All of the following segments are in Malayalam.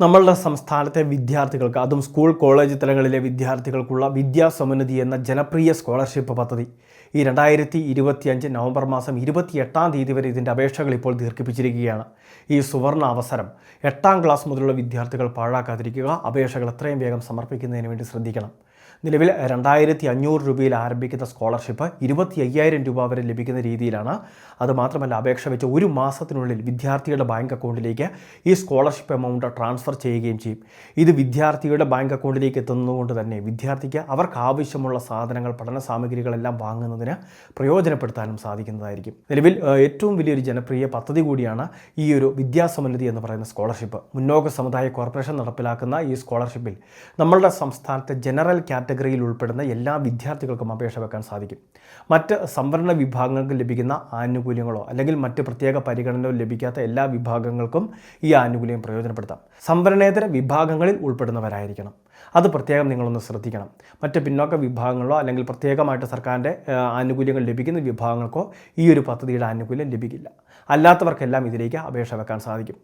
നമ്മളുടെ സംസ്ഥാനത്തെ വിദ്യാർത്ഥികൾക്ക് അതും സ്കൂൾ കോളേജ് തലങ്ങളിലെ വിദ്യാർത്ഥികൾക്കുള്ള വിദ്യാസമുന്നതി എന്ന ജനപ്രിയ സ്കോളർഷിപ്പ് പദ്ധതി. ഈ രണ്ടായിരത്തി ഇരുപത്തിയഞ്ച് നവംബർ മാസം ഇരുപത്തിയെട്ടാം തീയതി വരെ ഇതിന്റെ അപേക്ഷകൾ ഇപ്പോൾ ദീർഘിപ്പിച്ചിരിക്കുകയാണ്. ഈ സുവർണ അവസരം എട്ടാം ക്ലാസ് മുതലുള്ള വിദ്യാർത്ഥികൾ പാഴാക്കാതിരിക്കുക അപേക്ഷകൾ എത്രയും വേഗം സമർപ്പിക്കുന്നതിന് വേണ്ടി ശ്രദ്ധിക്കണം. നിലവിൽ രണ്ടായിരത്തി അഞ്ഞൂറ് രൂപയിൽ ആരംഭിക്കുന്ന സ്കോളർഷിപ്പ് ഇരുപത്തി അയ്യായിരം രൂപ വരെ ലഭിക്കുന്ന രീതിയിലാണ്. അതുമാത്രമല്ല അപേക്ഷ വെച്ച് ഒരു മാസത്തിനുള്ളിൽ വിദ്യാർത്ഥികളുടെ ബാങ്ക് അക്കൗണ്ടിലേക്ക് ഈ സ്കോളർഷിപ്പ് എമൗണ്ട് ട്രാൻസ്ഫർ ചെയ്യുകയും ചെയ്യും. ഇത് വിദ്യാർത്ഥികളുടെ ബാങ്ക് അക്കൗണ്ടിലേക്ക് എത്തുന്നതുകൊണ്ട് തന്നെ വിദ്യാർത്ഥിക്ക് അവർക്ക് ആവശ്യമുള്ള സാധനങ്ങൾ പഠന സാമഗ്രികളെല്ലാം വാങ്ങുന്നതിന് പ്രയോജനപ്പെടുത്താനും സാധിക്കുന്നതായിരിക്കും. നിലവിൽ ഏറ്റവും വലിയൊരു ജനപ്രിയ പദ്ധതി കൂടിയാണ് ഈ ഒരു വിദ്യാസമൃദ്ധി എന്ന് പറയുന്ന സ്കോളർഷിപ്പ്. മുന്നോക്ക സമുദായ കോർപ്പറേഷൻ നടപ്പിലാക്കുന്ന ഈ സ്കോളർഷിപ്പിൽ നമ്മളുടെ സംസ്ഥാനത്തെ ജനറൽ കാറ്റഗറിയിൽ ഉൾപ്പെടുന്ന എല്ലാ വിദ്യാർത്ഥികൾക്കും അപേക്ഷ വെക്കാൻ സാധിക്കും. മറ്റ് സംവരണ വിഭാഗങ്ങൾക്ക് ലഭിക്കുന്ന ആനുകൂല്യങ്ങളോ അല്ലെങ്കിൽ മറ്റ് പ്രത്യേക പരിഗണനയോ ലഭിക്കാത്ത എല്ലാ വിഭാഗങ്ങൾക്കും ഈ ആനുകൂല്യം പ്രയോജനപ്പെടുത്താം. സംവരണേതര വിഭാഗങ്ങളിൽ ഉൾപ്പെടുന്നവരായിരിക്കണം. അത് പ്രത്യേകം നിങ്ങളൊന്ന് ശ്രദ്ധിക്കണം. മറ്റ് പിന്നോക്ക വിഭാഗങ്ങളോ അല്ലെങ്കിൽ പ്രത്യേകമായിട്ട് സർക്കാരിന്റെ ആനുകൂല്യങ്ങൾ ലഭിക്കുന്ന വിഭാഗങ്ങൾക്കോ ഈ ഒരു പദ്ധതിയുടെ ആനുകൂല്യം ലഭിക്കില്ല. അല്ലാത്തവർക്കെല്ലാം ഇതിലേക്ക് അപേക്ഷ വെക്കാൻ സാധിക്കും.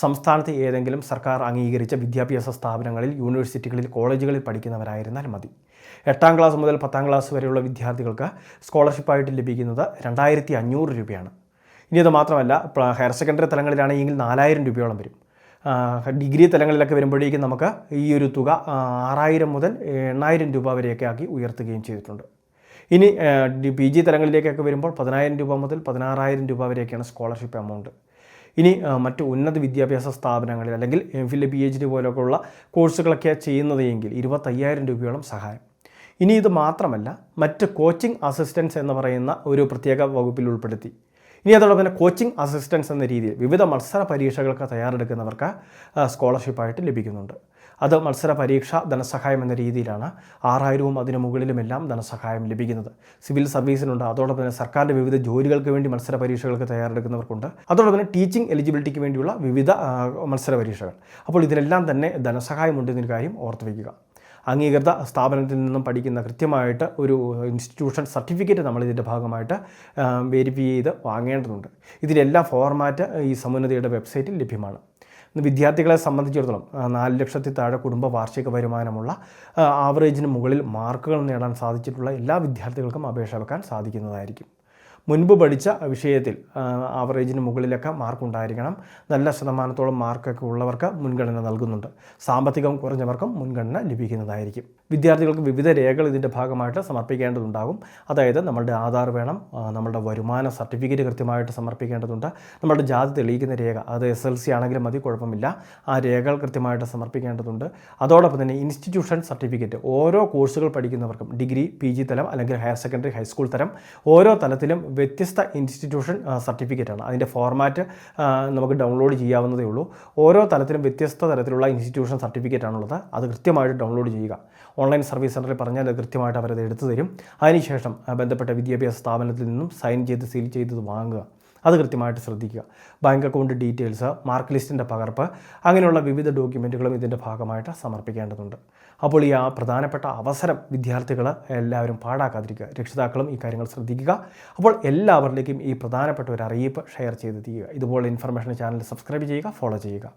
സംസ്ഥാനത്ത് ഏതെങ്കിലും സർക്കാർ അംഗീകരിച്ച വിദ്യാഭ്യാസ സ്ഥാപനങ്ങളിൽ യൂണിവേഴ്സിറ്റികളിൽ കോളേജുകളിൽ പഠിക്കുന്നവരായിരുന്നാൽ മതി. എട്ടാം ക്ലാസ് മുതൽ പത്താം ക്ലാസ് വരെയുള്ള വിദ്യാർത്ഥികൾക്ക് സ്കോളർഷിപ്പായിട്ട് ലഭിക്കുന്നത് രണ്ടായിരത്തി അഞ്ഞൂറ് രൂപയാണ്. ഇനി അത് മാത്രമല്ല ഹയർ സെക്കൻഡറി തലങ്ങളിലാണെങ്കിൽ നാലായിരം രൂപയോളം വരും. ഡിഗ്രി തലങ്ങളിലൊക്കെ വരുമ്പോഴേക്കും നമുക്ക് ഈ ഒരു തുക ആറായിരം മുതൽ എണ്ണായിരം രൂപ വരെയൊക്കെ ആക്കി ഉയർത്തുകയും ചെയ്തിട്ടുണ്ട്. ഇനി പി ജി തലങ്ങളിലേക്കൊക്കെ വരുമ്പോൾ പതിനായിരം രൂപ മുതൽ പതിനാറായിരം രൂപ വരെയൊക്കെയാണ് സ്കോളർഷിപ്പ് എമൗണ്ട്. ഇനി മറ്റ് ഉന്നത വിദ്യാഭ്യാസ സ്ഥാപനങ്ങളിൽ അല്ലെങ്കിൽ M Phil P H D പോലെയൊക്കെയുള്ള കോഴ്സുകളൊക്കെ ചെയ്യുന്നത് എങ്കിൽ ഇരുപത്തയ്യായിരം രൂപയോളം സഹായം. ഇനി ഇത് മാത്രമല്ല മറ്റ് കോച്ചിങ് അസിസ്റ്റൻസ് എന്ന് പറയുന്ന ഒരു പ്രത്യേക വകുപ്പിൽ ഉൾപ്പെടുത്തി. ഇനി അതോടൊപ്പം തന്നെ കോച്ചിങ് അസിസ്റ്റൻസ് എന്ന രീതിയിൽ വിവിധ മത്സര പരീക്ഷകൾക്ക് തയ്യാറെടുക്കുന്നവർക്ക് സ്കോളർഷിപ്പായിട്ട് ലഭിക്കുന്നുണ്ട്. അത് മത്സര പരീക്ഷ ധനസഹായം എന്ന രീതിയിലാണ് ആറായിരവും അതിന് മുകളിലുമെല്ലാം ധനസഹായം ലഭിക്കുന്നത്. സിവിൽ സർവീസിനുണ്ട്. അതോടൊപ്പം തന്നെ സർക്കാരിന്റെ വിവിധ ജോലികൾക്ക് വേണ്ടി മത്സര പരീക്ഷകൾക്ക് തയ്യാറെടുക്കുന്നവർക്കുണ്ട്. അതോടൊപ്പം തന്നെ ടീച്ചിങ് എലിജിബിലിറ്റിക്ക് വേണ്ടിയുള്ള വിവിധ മത്സര പരീക്ഷകൾ. അപ്പോൾ ഇതിനെല്ലാം തന്നെ ധനസഹായമുണ്ടെന്നൊരു കാര്യം ഓർത്ത് വയ്ക്കുക. അംഗീകൃത സ്ഥാപനത്തിൽ നിന്നും പഠിക്കുന്ന കൃത്യമായിട്ട് ഒരു ഇൻസ്റ്റിറ്റ്യൂഷൻ സർട്ടിഫിക്കറ്റ് നമ്മൾ ഇതിന്റെ ഭാഗമായിട്ട് വെരിഫൈ ചെയ്ത് വാങ്ങേണ്ടതുണ്ട്. ഇതിലെല്ലാ ഫോർമാറ്റ് ഈ സമുന്നതയുടെ വെബ്സൈറ്റിൽ ലഭ്യമാണ്. വിദ്യാർത്ഥികളെ സംബന്ധിച്ചിടത്തോളം നാല് ലക്ഷത്തിൽ താഴെ കുടുംബ വാർഷിക വരുമാനമുള്ള ആവറേജിന് മുകളിൽ മാർക്കുകൾ നേടാൻ സാധിച്ചിട്ടുള്ള എല്ലാ വിദ്യാർത്ഥികൾക്കും അപേക്ഷ വെക്കാൻ സാധിക്കുന്നതായിരിക്കും. മുൻപ് പഠിച്ച വിഷയത്തിൽ ആവറേജിന് മുകളിലൊക്കെ മാർക്ക് ഉണ്ടായിരിക്കണം. നല്ല ശതമാനത്തോളം മാർക്കൊക്കെ ഉള്ളവർക്ക് മുൻഗണന നൽകുന്നുണ്ട്. സാമ്പത്തികം കുറഞ്ഞവർക്കും മുൻഗണന ലഭിക്കുന്നതായിരിക്കും. വിദ്യാർത്ഥികൾക്ക് വിവിധ രേഖകൾ ഇതിന്റെ ഭാഗമായിട്ട് സമർപ്പിക്കേണ്ടതുണ്ടാകും. അതായത് നമ്മളുടെ ആധാർ വേണം നമ്മളുടെ വരുമാന സർട്ടിഫിക്കറ്റ് കൃത്യമായിട്ട് സമർപ്പിക്കേണ്ടതുണ്ട്. നമ്മളുടെ ജാതി തെളിയിക്കുന്ന രേഖ അത് എസ് എൽ സി ആണെങ്കിലും മതി കുഴപ്പമില്ല. ആ രേഖകൾ കൃത്യമായിട്ട് സമർപ്പിക്കേണ്ടതുണ്ട്. അതോടൊപ്പം തന്നെ ഇൻസ്റ്റിറ്റ്യൂഷൻ സർട്ടിഫിക്കറ്റ് ഓരോ കോഴ്സുകൾ പഠിക്കുന്നവർക്കും ഡിഗ്രി പി ജി തലം അല്ലെങ്കിൽ ഹയർ സെക്കൻഡറി ഹൈസ്കൂൾ തരം ഓരോ തലത്തിലും വ്യത്യസ്ത ഇൻസ്റ്റിറ്റ്യൂഷൻ സർട്ടിഫിക്കറ്റ് ആണ്. അതിന്റെ ഫോർമാറ്റ് നമുക്ക് ഡൗൺലോഡ് ചെയ്യാവുന്നതേ ഉള്ളൂ. ഓരോ തലത്തിലും വ്യത്യസ്ത തരത്തിലുള്ള ഇൻസ്റ്റിറ്റ്യൂഷൻ സർട്ടിഫിക്കറ്റ് സർട്ടിഫിക്കറ്റാണുള്ളത് അത് കൃത്യമായിട്ട് ഡൗൺലോഡ് ചെയ്യുക. ഓൺലൈൻ സർവീസ് സെന്ററിൽ പറഞ്ഞാൽ അത് കൃത്യമായിട്ട് അവരത് എടുത്തു തരും. അതിനുശേഷം ബന്ധപ്പെട്ട വിദ്യാഭ്യാസ സ്ഥാപനത്തിൽ നിന്നും സൈൻ ചെയ്ത് സീൽ ചെയ്തത് വാങ്ങുക. അത് കൃത്യമായിട്ട് ശ്രദ്ധിക്കുക. ബാങ്ക് അക്കൗണ്ട് ഡീറ്റെയിൽസ് മാർക്ക് ലിസ്റ്റിന്റെ പകർപ്പ് അങ്ങനെയുള്ള വിവിധ ഡോക്യുമെന്റുകളും ഇതിന്റെ ഭാഗമായിട്ട് സമർപ്പിക്കേണ്ടതുണ്ട്. അപ്പോൾ ഈ ആ പ്രധാനപ്പെട്ട അവസരം വിദ്യാർത്ഥികൾ എല്ലാവരും പാഴാക്കാതിരിക്കുക രക്ഷിതാക്കളും ഈ കാര്യങ്ങൾ ശ്രദ്ധിക്കുക. അപ്പോൾ എല്ലാവരിലേക്കും ഈ പ്രധാനപ്പെട്ട ഒരു അറിയിപ്പ് ഷെയർ ചെയ്ത് തീരുക ഇതുപോലെ ഇൻഫർമേഷൻ ചാനൽ സബ്സ്ക്രൈബ് ചെയ്യുക ഫോളോ ചെയ്യുക.